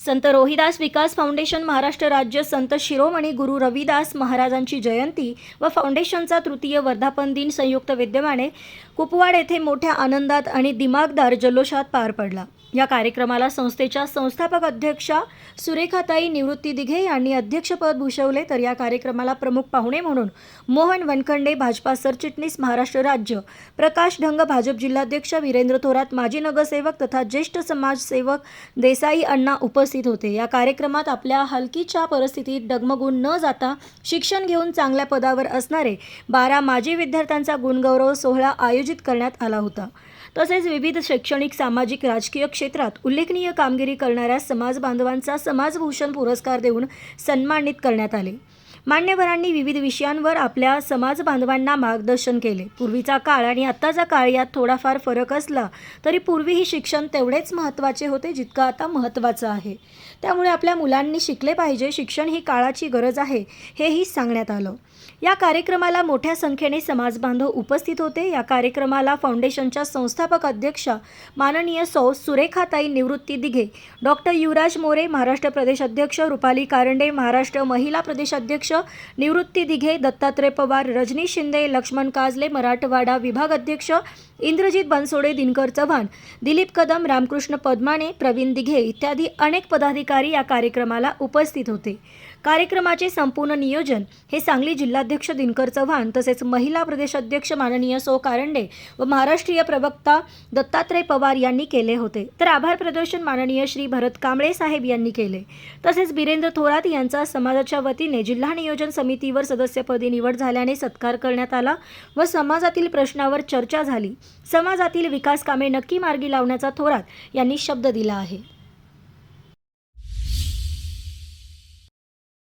संत रोहिदास विकास foundation Maharashtra राज्य संत शिरोमणी गुरु रविदास महाराजांची जयंती व फाउंडेशनचा तृतीय वर्धापन दिन संयुक्त विद्यमाने कुपवाड येथे मोठ्या आनंदात आणि दिमागदार जल्लोषात पार पडला. या कार्यक्रमाला संस्थेच्या संस्थापक अध्यक्षा सुरेखाताई निवृत्ती दिघे यांनी अध्यक्षपद भूषवले. तर या कार्यक्रमाला प्रमुख पाहुणे म्हणून मोहन वनखंडे भाजपा सरचिटणीस महाराष्ट्र राज्य प्रकाश ढंग भाजप जिल्हाध्यक्ष वीरेंद्र थोरात माजी नगरसेवक तथा ज्येष्ठ समाजसेवक देसाई अण्णा उपस्थित होते. या कार्यक्रमात आपल्या हलकीच्या परिस्थितीत डगमगून न जाता शिक्षण घेऊन चांगल्या पदावर असणारे बारा माजी विद्यार्थ्यांचा गुणगौरव सोहळा आयोजित करण्यात आला होता. तसेच विविध शैक्षणिक सामाजिक राजकीय क्षेत्रात उल्लेखनीय कामगिरी करणाऱ्या समाज बांधवांचा समाजभूषण पुरस्कार देऊन सन्मानित करण्यात आले. मान्यवरांनी विविध विषयांवर आपल्या समाज बांधवांना मार्गदर्शन केले. पूर्वीचा काळ आणि आत्ताचा काळ यात थोडाफार फरक असला तरी पूर्वीही शिक्षण तेवढेच महत्त्वाचे होते जितकं आता महत्त्वाचं आहे. त्यामुळे आपल्या मुलांनी शिकले पाहिजे शिक्षण ही काळाची गरज आहे हेही सांगण्यात आलं. या कार्यक्रमाला मोठ्या संख्येने समाजबांधव उपस्थित होते. या कार्यक्रमाला फाउंडेशनच्या संस्थापक अध्यक्षा माननीय सौ. सुरेखाताई निवृत्ती दिघे डॉक्टर युवराज मोरे महाराष्ट्र प्रदेश अध्यक्ष रुपाली कारंडे महाराष्ट्र महिला प्रदेश अध्यक्ष निवृत्ती दिघे दत्तात्रय पवार रजनी शिंदे लक्ष्मण काजले मराठवाडा विभाग अध्यक्ष इंद्रजित बनसोडे दिनकर चव्हाण दिलीप कदम रामकृष्ण पद्माने प्रवीण दिघे इत्यादी अनेक पदाधिकारी या कार्यक्रमाला उपस्थित होते. कार्यक्रमाचे संपूर्ण नियोजन हे सांगली जिल्हाध्यक्ष दिनकर चव्हाण तसेच महिला प्रदेश अध्यक्ष माननीय सो कारंडे व महाराष्ट्रीय प्रवक्ता दत्तात्रय पवार यांनी केले होते. तर आभार प्रदर्शन माननीय श्री भरत कांबळे साहेब यांनी केले. तसेच बिरेंद्र थोरात यांचा समाजाच्या वतीने जिल्हा नियोजन समितीवर सदस्यपदी निवड झाल्याने सत्कार करण्यात आला व समाजातील प्रश्नावर चर्चा झाली. समाजातील विकास कामे नक्की मार्गी लावण्याचा थोरात यांनी शब्द दिला आहे.